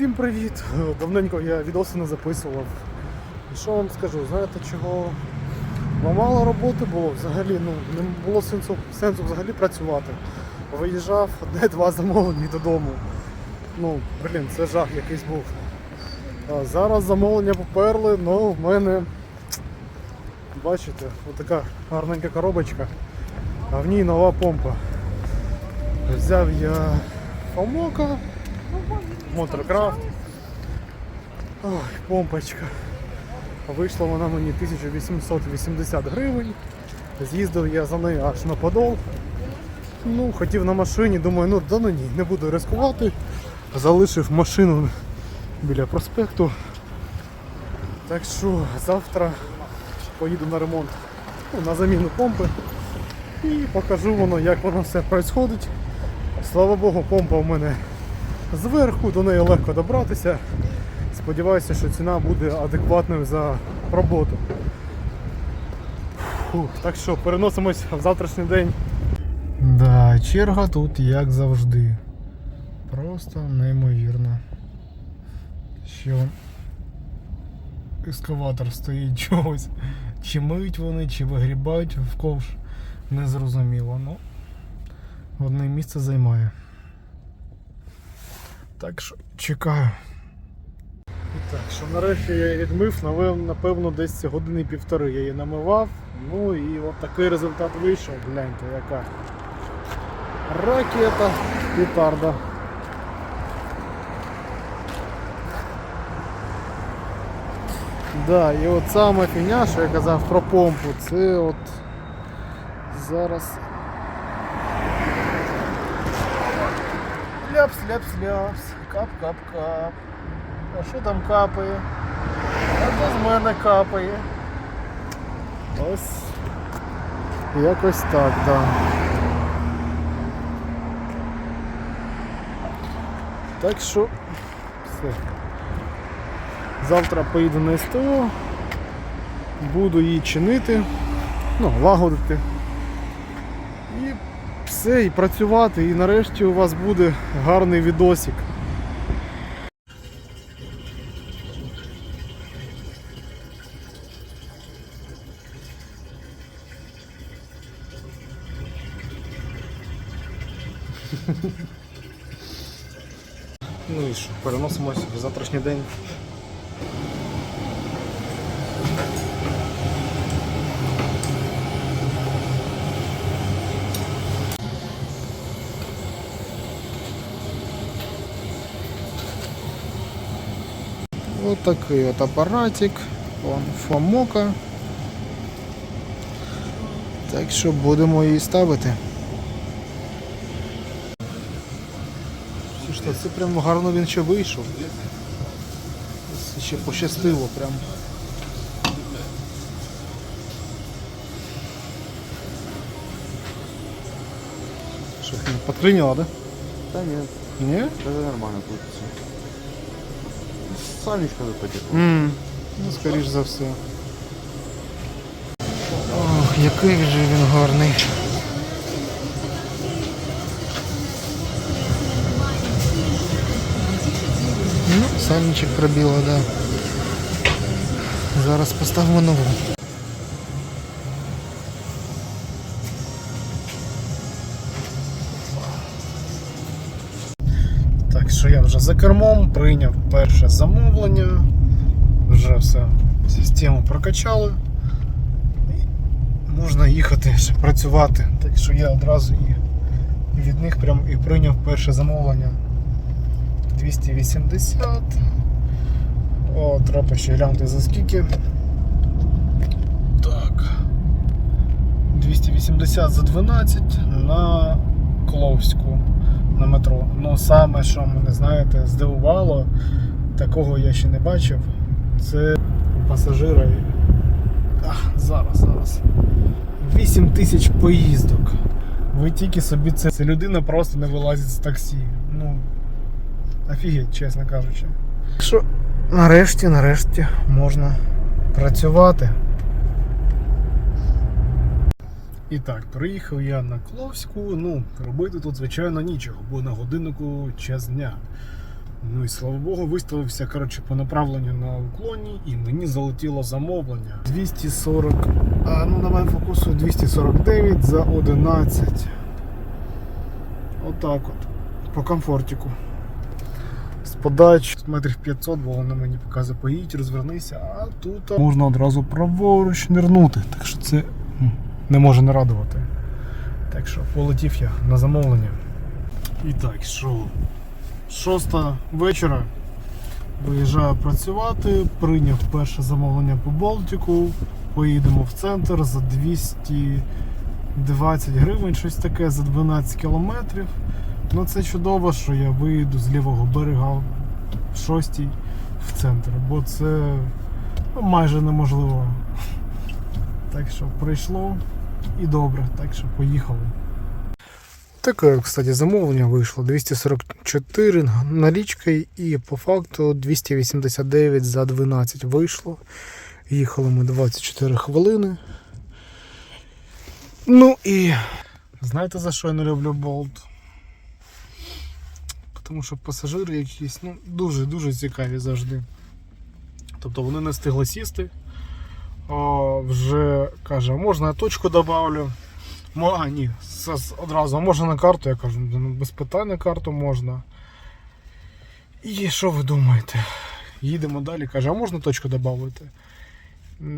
Всім привіт! Давненько я відоси не записував. І що вам скажу, знаєте чого? Бо мало роботи було взагалі, ну не було сенсу, сенсу взагалі працювати. Виїжджав одне-два замовлення додому. Ну, блін, це жах якийсь був. А зараз замовлення поперли, ну в мене, бачите, отака гарненька коробочка, а в ній нова помпа. Взяв я Фомока, Моторкрафт. Ой, помпочка. Вийшла вона мені 1880 гривень. З'їздив я за нею аж на Подол. Ну, хотів на машині, думаю, ну да ну ні, не буду ризикувати. Залишив машину біля проспекту. Так що завтра поїду на ремонт, ну, на заміну помпи і покажу воно, як воно все відбувається. Слава Богу, помпа у мене зверху, до неї легко добратися. Сподіваюся, що ціна буде адекватною за роботу. Фух, так що переносимось в завтрашній день. Да, черга тут як завжди. Просто неймовірно. Що ескаватор стоїть чогось. Чи миють вони, чи вигрібають в ковш, незрозуміло. Ну, одне місце займає. Так що чекаю. І так, що нарешті я відмив, напевно, десь години півтори я її намивав. Ну і от такий результат вийшов. Гляньте, яка ракета петарда. Да, і от сама фігня, що я казав про помпу, це от зараз. Ляпс, ляпс, ляпс, кап, кап, кап. А що там капає? А то з мене капає. Ось. Якось так, да. Так що все. Завтра поїду на СТО, буду її чинити, ну, лагодити. Все, і працювати, і нарешті у вас буде гарний відосик. Ну і що, переносимось в завтрашній день. Вот такий от апаратик, он Фомока. Так що будемо її ставити. Слушайте, це прям гарно він ще вийшов. Це ще пощастило прям. Що, підклинило, да? Да нет, Ні? это нормально крутится. Санечка запотекла. Mm. Ну, скоріш за все. Ох, який же він гарний. Ну, сальничок пробило, да. Зараз поставимо нову. Що я вже за кермом прийняв перше замовлення. Вже все, систему прокачали. Можна їхати ще працювати. Так що я одразу і від них прям і прийняв перше замовлення. 280. О, треба ще глянути за скільки. Так. 280 за 12 на Кловську на метро. Ну саме, що мене знаєте, здивувало, такого я ще не бачив. Це пасажира. А, зараз, зараз. 8 тисяч поїздок. Ви тільки собі це. Ця людина просто не вилазить з таксі. Ну, офігеть, чесно кажучи. Що нарешті, нарешті можна працювати. І так, приїхав я на Кловську. Ну, робити тут, звичайно, нічого, бо на годиннику час дня. Ну і слава Богу, виставився коротше, по направленню на уклоні, і мені залетіло замовлення. 240. А, ну давай фокусу 249 за 11. Отак от. По комфортику. З подач метрів 500, бо воно мені показує поїдь, розвернися, а тут можна одразу праворуч нирнути. Так що це не може не радувати. Так що полетів я на замовлення. І так, що? Шоста вечора. Виїжджаю працювати, прийняв перше замовлення по Балтику. Поїдемо в центр за 220 гривень, щось таке за 12 кілометрів. Ну це чудово, що я виїду з лівого берега в 6 в центр, бо це ну, майже неможливо. Так що прийшло і добре, так що поїхали. Таке, кстати, замовлення вийшло 244 налічкою і по факту 289 за 12 вийшло. Їхали ми 24 хвилини. Ну і знаєте за що я не люблю болт? Тому що пасажири якісь ну, дуже-дуже цікаві завжди. Тобто вони не встигли сісти. Вже каже, можна я точку добавлю. А, ні, одразу, можна на карту, я кажу, «Ну, без питань на карту можна. І що ви думаєте? Їдемо далі, каже, а можна точку додати?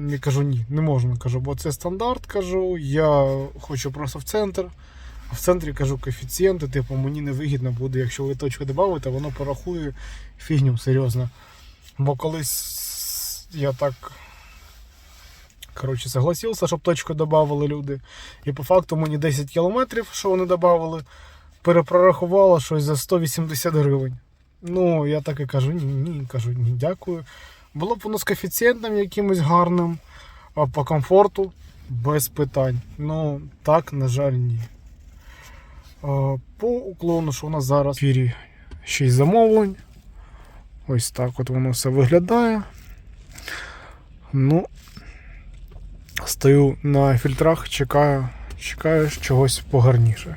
Я кажу, ні, не можна. Кажу, бо це стандарт, кажу, я хочу просто в центр. А в центрі кажу коефіцієнти, типу, мені невигідно буде, якщо ви точку додавите, воно порахує фігню серйозно. Бо колись я так коротше, согласився, щоб точку додавали люди. І по факту мені 10 кілометрів, що вони додавали, перепрорахувало щось за 180 гривень. Ну, я так і кажу, ні, ні, кажу, ні, дякую. Було б воно з коефіцієнтом якимось гарним, а по комфорту без питань. Ну, так, на жаль, ні. По уклону, що у нас зараз в ефірі 6 замовлень. Ось так от воно все виглядає. Ну, стою на фільтрах, чекаю, чекаю чогось погарніше.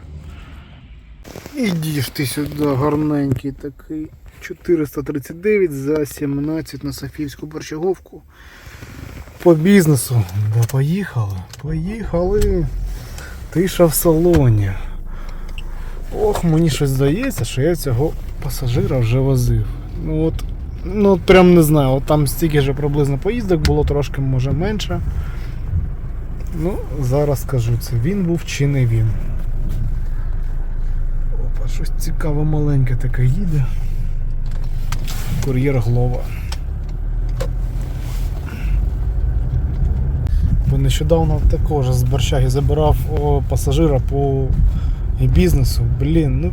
Ідіш ти сюди, гарненький такий. 439 за 17 на Софійську борщаговку. По бізнесу. Да поїхали, поїхали. Тиша в салоні. Ох, мені щось здається, що я цього пасажира вже возив. Ну от, ну прям не знаю, от там стільки ж приблизно поїздок було, трошки може менше. Ну, зараз скажу, це він був чи не він. Опа, щось цікаве маленьке таке їде. Кур'єр Глова. Бо нещодавно також з Борщаги забирав пасажира по бізнесу. Блін, ну.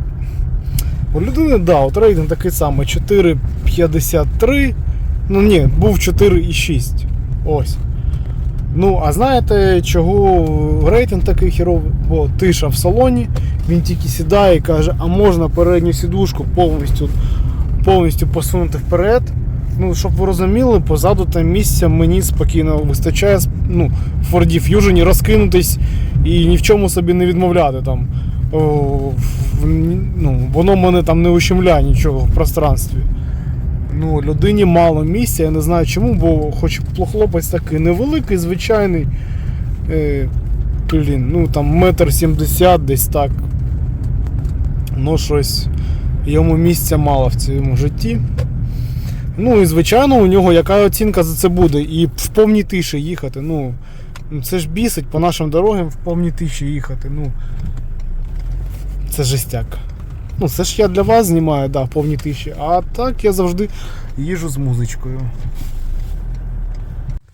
У людини, да, от рейтинг такий самий 4,53. Ну ні, був 4,6. Ось. Ну, а знаєте, чого рейтинг такий херовий? Бо тиша в салоні, він тільки сідає і каже, а можна передню сідушку повністю, повністю посунути вперед. Ну, щоб ви розуміли, позаду там місця мені спокійно вистачає ну, в Ford Fusion розкинутись і ні в чому собі не відмовляти. Там. О, ну, воно мене там не ущемляє нічого в пространстві. Ну, людині мало місця, я не знаю чому, бо хоч хлопець такий невеликий, звичайний. Е, блін, ну там метр сімдесят десь так. Ну, щось йому місця мало в цьому житті. Ну і звичайно, у нього яка оцінка за це буде? І в повній тиші їхати. Ну, ну, це ж бісить по нашим дорогам в повній тиші їхати. Ну, це жестяк. Ну, це ж я для вас знімаю, да, в повній тиші. А так я завжди їжу з музичкою.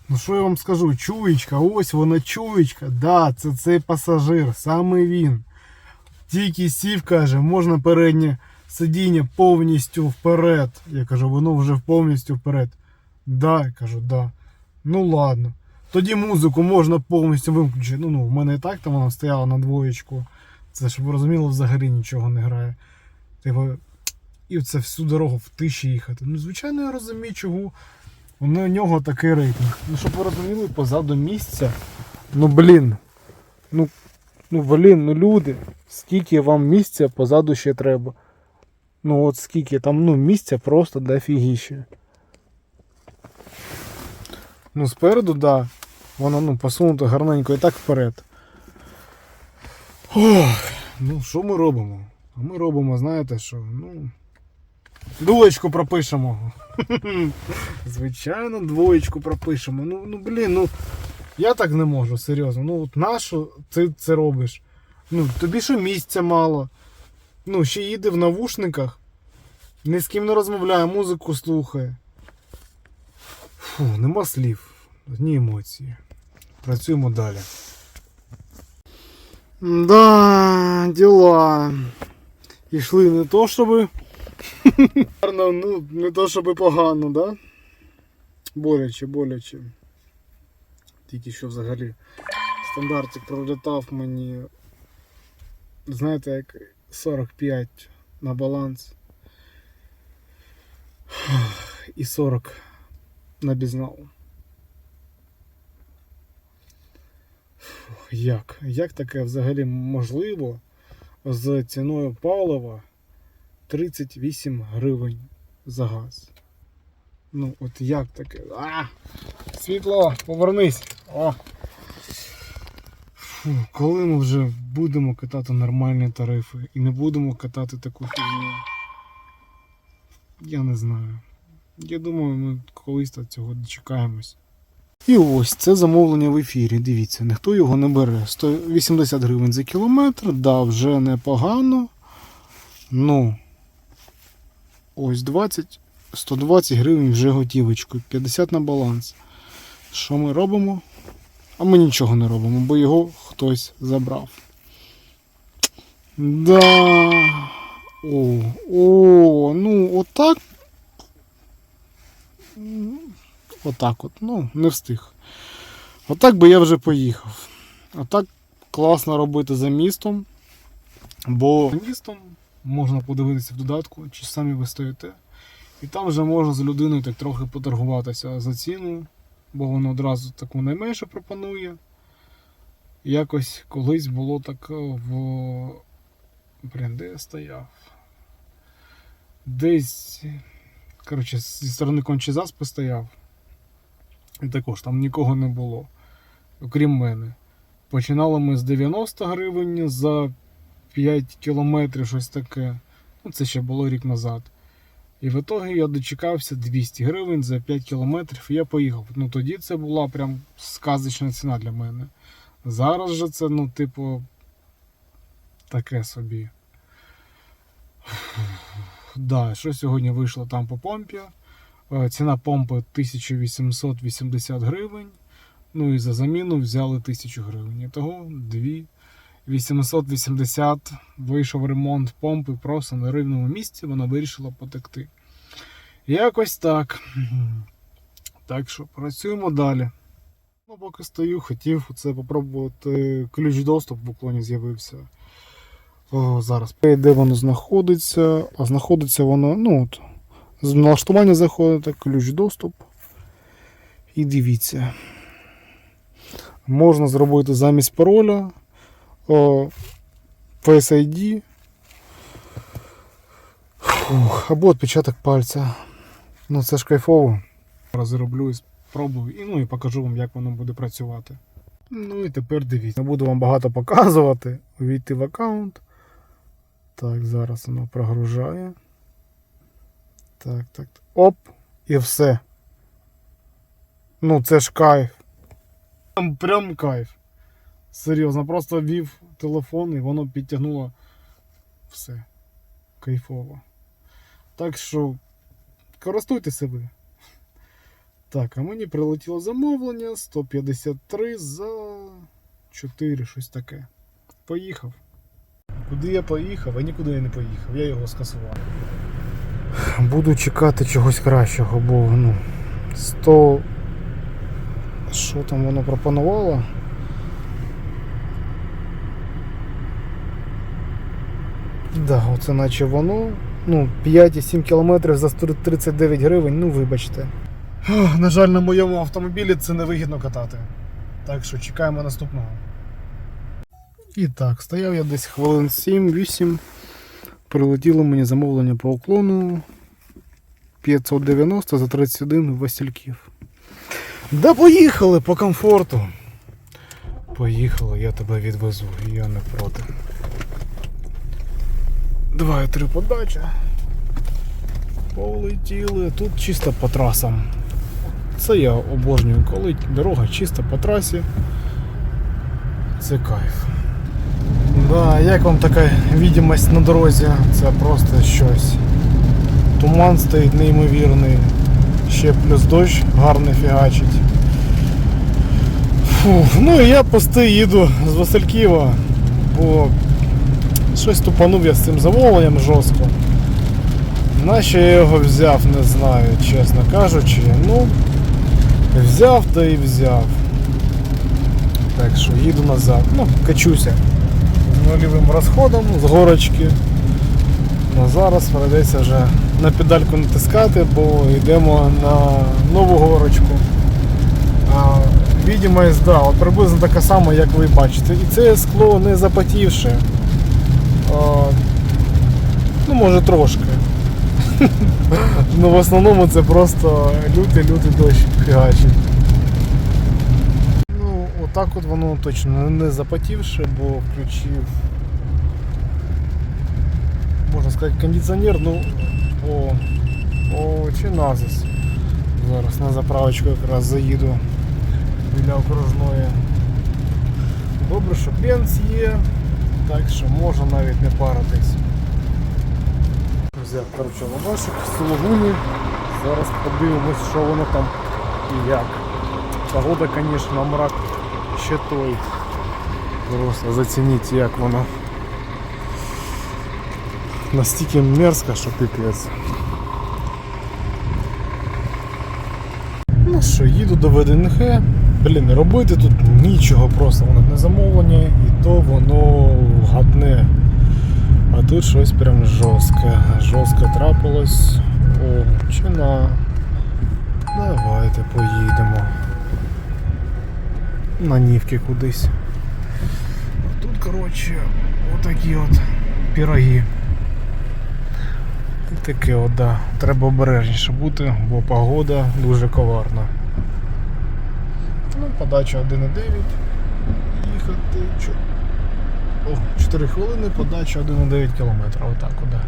Ну що я вам скажу? Чуєчка, ось вона чуєчка. Да, це цей пасажир, саме він. Тільки сів, каже, можна переднє сидіння повністю вперед. Я кажу, воно вже повністю вперед. Да, я кажу, да. Ну ладно. Тоді музику можна повністю виключити. Ну, ну, в мене і так там вона стояла на двоєчку. Це щоб ви розуміли, взагалі нічого не грає. Типу, і це всю дорогу в тиші їхати. Ну, звичайно, я розумію, чого. У нього такий рейтинг. Ну, щоб ви розуміли, позаду місця. Ну блін. Ну, ну блін, ну люди, скільки вам місця позаду ще треба. Ну от скільки там, ну, місця просто дофігіще. Ну, спереду, да. Воно ну, посунуто гарненько і так вперед. Ох, ну що ми робимо? А ми робимо, знаєте що? Ну. Двоєчку пропишемо. Звичайно, двоєчку пропишемо. Ну, ну блін, ну. Я так не можу, серйозно. Ну, от нащо ти це робиш? Ну, тобі що місця мало. Ну, ще їде в навушниках. Ні з ким не розмовляє, музику слухає. Фу, нема слів. Одні емоції. Працюємо далі. Да, діла. Ішли не то, щоби. Гарно, ну, не то, щоби погано, да? Боляче, боляче. Тільки що взагалі стандартик пролітав мені. Знаєте, як 45 на баланс. І 40 на бізнал. Як? Як таке взагалі можливо з ціною палива 38 гривень за газ? Ну, от як таке? А! Світло, повернись! О! Фу, коли ми вже будемо катати нормальні тарифи і не будемо катати таку фігню? Я не знаю. Я думаю, ми колись до цього дочекаємось. І ось це замовлення в ефірі. Дивіться, ніхто його не бере. 180 гривень за кілометр, да, вже непогано. Ну, ось 20, 120 гривень вже готівочкою, 50 на баланс. Що ми робимо? А ми нічого не робимо, бо його хтось забрав. Да. О, о, ну отак. Отак от, ну, не встиг. Отак би я вже поїхав. Отак класно робити за містом. Бо за містом можна подивитися в додатку, чи самі ви стоїте. І там вже можна з людиною так трохи поторгуватися за ціну, бо воно одразу таку найменше пропонує. Якось колись було так в. Блін, де я стояв? Десь. Коротше, зі сторони Кончезаспи стояв. І також там нікого не було, окрім мене. Починали ми з 90 гривень за 5 кілометрів, щось таке. Ну, це ще було рік назад. І в ітогі я дочекався 200 гривень за 5 кілометрів, і я поїхав. Ну тоді це була прям сказочна ціна для мене. Зараз же це, ну, типу, таке собі. Да, що сьогодні вийшло там по помпі? Е, Ціна помпи 1880 гривень. Ну і за заміну взяли 1000 гривень. Ітого 2880 вийшов ремонт помпи просто на рівному місці, вона вирішила потекти. Якось так. Так що працюємо далі. Ну, поки стою, хотів це попробувати. Ключ доступ в уклоні з'явився. Зараз. Де воно знаходиться? А знаходиться воно, ну от, з налаштування заходите, ключ доступ. І дивіться. Можна зробити замість пароля Face ID. Фух, або відпечаток пальця. Ну це ж кайфово. Зараз зроблю і спробую і, ну, і покажу вам, як воно буде працювати. Ну і тепер дивіться. Не буду вам багато показувати. Увійти в аккаунт. Так, зараз воно прогружає. Так, так. Оп, і все. Ну, це ж кайф. Прям, прям кайф. Серйозно, просто ввів телефон і воно підтягнуло все. Кайфово. Так що користуйтеся ви. Так, а мені прилетіло замовлення 153 за 4, щось таке. Поїхав. Куди я поїхав, а нікуди я не поїхав, я його скасував. Буду чекати чогось кращого, бо ну 100. Що там воно пропонувало? Да, оце наче воно. Ну, 5,7 км за 139 гривень, ну вибачте. На жаль, на моєму автомобілі це невигідно катати. Так що чекаємо наступного. І так, стояв я десь хвилин 7-8. Прилетіло мені замовлення по уклону 590 за 31 Васильків. Да поїхали по комфорту. Поїхали, я тебе відвезу, я не проти. Два і три подача. Полетіли. Тут чисто по трасам. Це я обожнюю, коли дорога чисто по трасі. Це кайф. Да, як вам така відомість на дорозі? Це просто щось. Туман стоїть неймовірний. Ще плюс дощ гарно фігачить. Фух, ну і я пости їду з Васильківа, бо щось тупанув я з цим замовленням жорстко. Нащо я його взяв, не знаю, чесно кажучи. Ну, взяв та і взяв. Так що їду назад. Ну, качуся з нульовим розходом з горочки. Ну, зараз прийдеться вже на педальку натискати, бо йдемо на нову горочку. Відімость, да, от приблизно така сама, як ви бачите. І це скло не запотівше. Ну, може трошки. Ну, в основному це просто лютий-лютий дощ фігачить. Отак от воно точно не запотівше, бо включив. Можна сказати, кондиціонер, ну. О, о, чи назис. Зараз на заправочку якраз заїду біля окружної. Добре, що бенз є, так що можна навіть не паритись. Взяв коротше, лавашик, сулугуні. Зараз подивимось, що воно там і як. Погода, звісно, мрак ще той. Просто зацініть, як воно. Настільки мерзко, що піпець. Ну що, їду до ВДНГ. Блін, робити тут нічого просто, воно не замовлення, і то воно гадне. А тут щось прям жорстке. Жорстко трапилось. О, чина. Давайте поїдемо. На нівки кудись. Тут, коротше, отакі от піроги. Таке от, да. Треба обережніше бути, бо погода дуже коварна. Ну, подача 1,9. Їхати. О, 4 хвилини, подача 1,9 км. Отак от, да.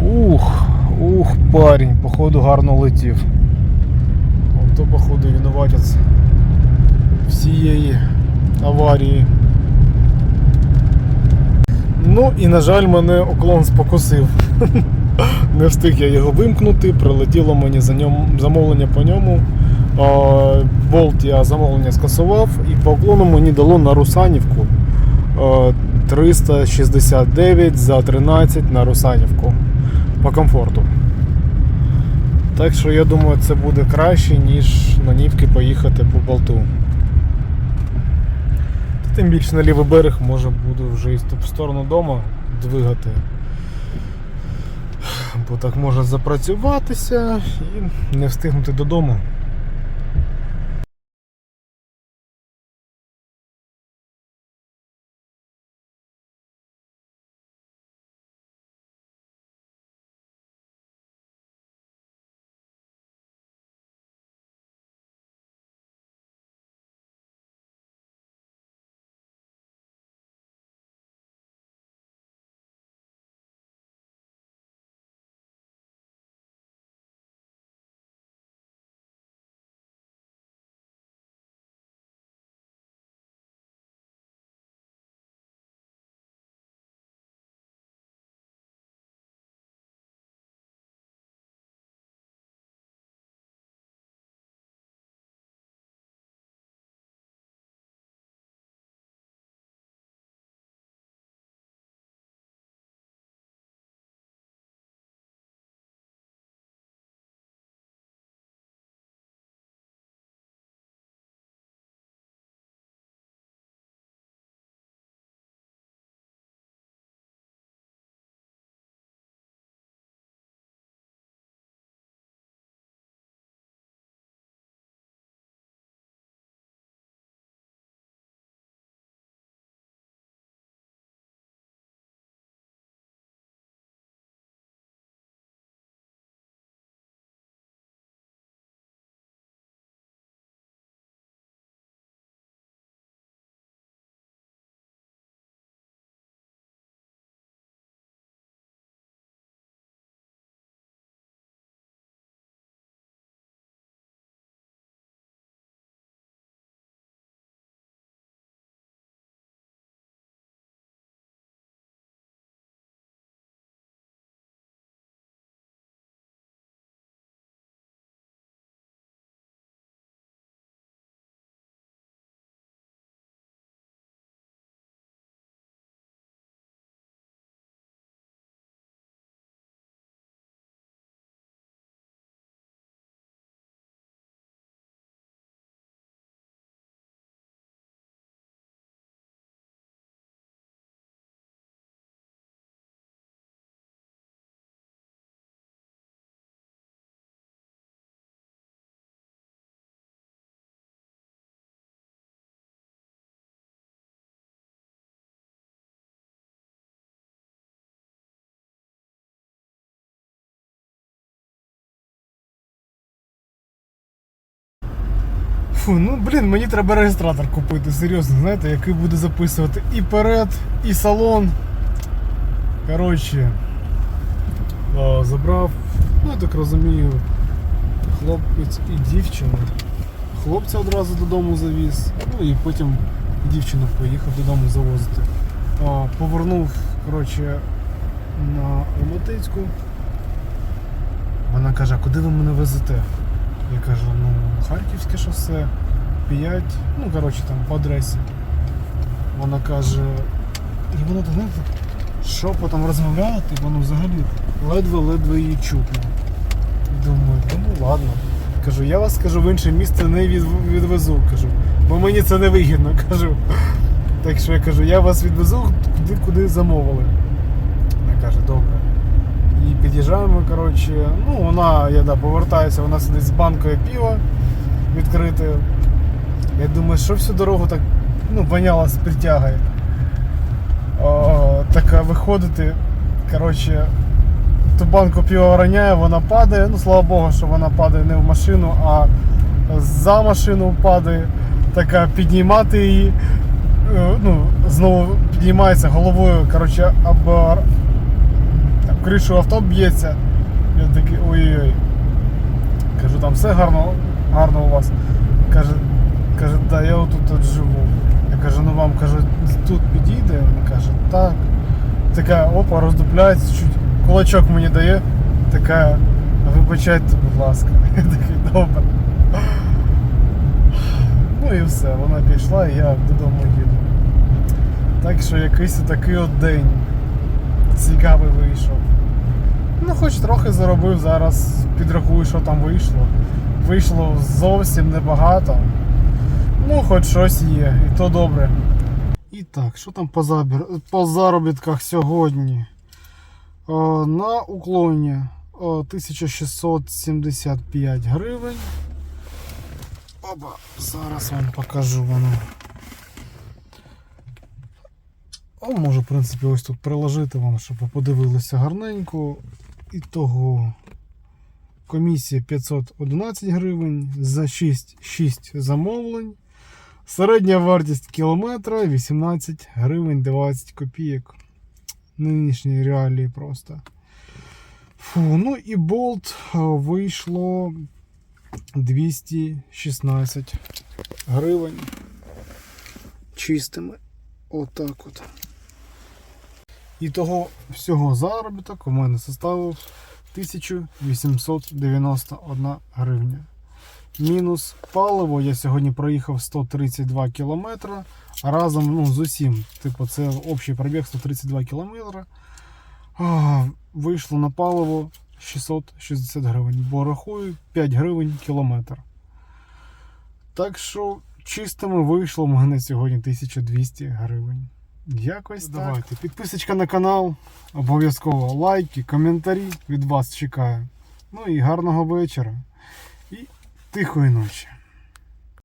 Ух, ух, парень, походу гарно летів. Ото, походу, винуватець всієї аварії. Ну і на жаль, мене уклон спокусив. Не встиг я його вимкнути, прилетіло мені за ньому, замовлення по ньому. Болт я замовлення скасував і по уклону мені дало на Русанівку а, 369 за 13 на Русанівку по комфорту. Так що я думаю, це буде краще, ніж на Нівки поїхати по болту. Тим більше на лівий берег може буду вже і в сторону дому двигати. Бо так може запрацюватися і не встигнути додому. Фу, ну блін, мені треба реєстратор купити, серйозно, знаєте, який буде записувати і перед, і салон. Коротше, а, забрав, ну я так розумію, хлопець і дівчина. Хлопця одразу додому завіз, ну і потім дівчину поїхав додому завозити. А, повернув, коротше, на Ромотицьку. Вона каже, куди ви мене везете? Я кажу, ну, Харківське шосе, 5, ну, коротше, там по адресі. Вона каже, і вона так, знаєте, шепотом розмовляє, і воно взагалі ледве-ледве її чутно. Думаю, ну ладно. Кажу, я вас кажу, в інше місце не відвезу, кажу, бо мені це не вигідно, кажу. Так що я кажу, я вас відвезу туди, куди замовили. Вона каже, добре. І під'їжджаємо, коротше, ну вона, я да, повертаюся, вона сидить з банкою пива відкритою. Я думаю, що всю дорогу так ну, воняла з притягою. О, така виходити, коротше, ту банку пива роняє, вона падає. Ну, слава Богу, що вона падає не в машину, а за машину падає. Така піднімати її. е, Ну, знову піднімається головою, коротше, або кришу авто б'ється. Я такий ой-ой-ой. Кажу, там все гарно, гарно у вас. Каже, каже, да, я отут тут живу. Я кажу, ну вам кажу, тут підійде. Вона каже, так. Така опа, роздупляється, чуть кулачок мені дає. Така, вибачайте, будь ласка. Я такий, добре. Ну і все, вона пішла і я додому їду. Так що якийсь такий от день цікавий вийшов. Ну, хоч трохи заробив зараз, підрахую, що там вийшло. Вийшло зовсім небагато. Ну, хоч щось є, і то добре. І так, що там по, забір... по заробітках сьогодні? О, на уклоні о, 1675 гривень. Опа, зараз вам покажу воно. О, можу, в принципі, ось тут приложити вам, щоб ви подивилися гарненько. І комісія 511 гривень за 6, 6 замовлень. Середня вартість кілометра 18 гривень 20 копійок. Нинішні реалії просто. Фу, ну і болт е, вийшло 216 гривень. Чистими. Отак от. І того всього заробіток у мене составив 1891 гривня. Мінус паливо. Я сьогодні проїхав 132 кілометри. Разом ну, з усім, типу, це общий пробіг 132 кілометри. А, Вийшло на паливо 660 гривень, бо рахую 5 гривень кілометр. Так що чистими вийшло в мене сьогодні 1200 гривень. Якось так. Давайте. Підписочка на канал, обов'язково лайки, коментарі від вас чекаю. Ну і гарного вечора. І тихої ночі.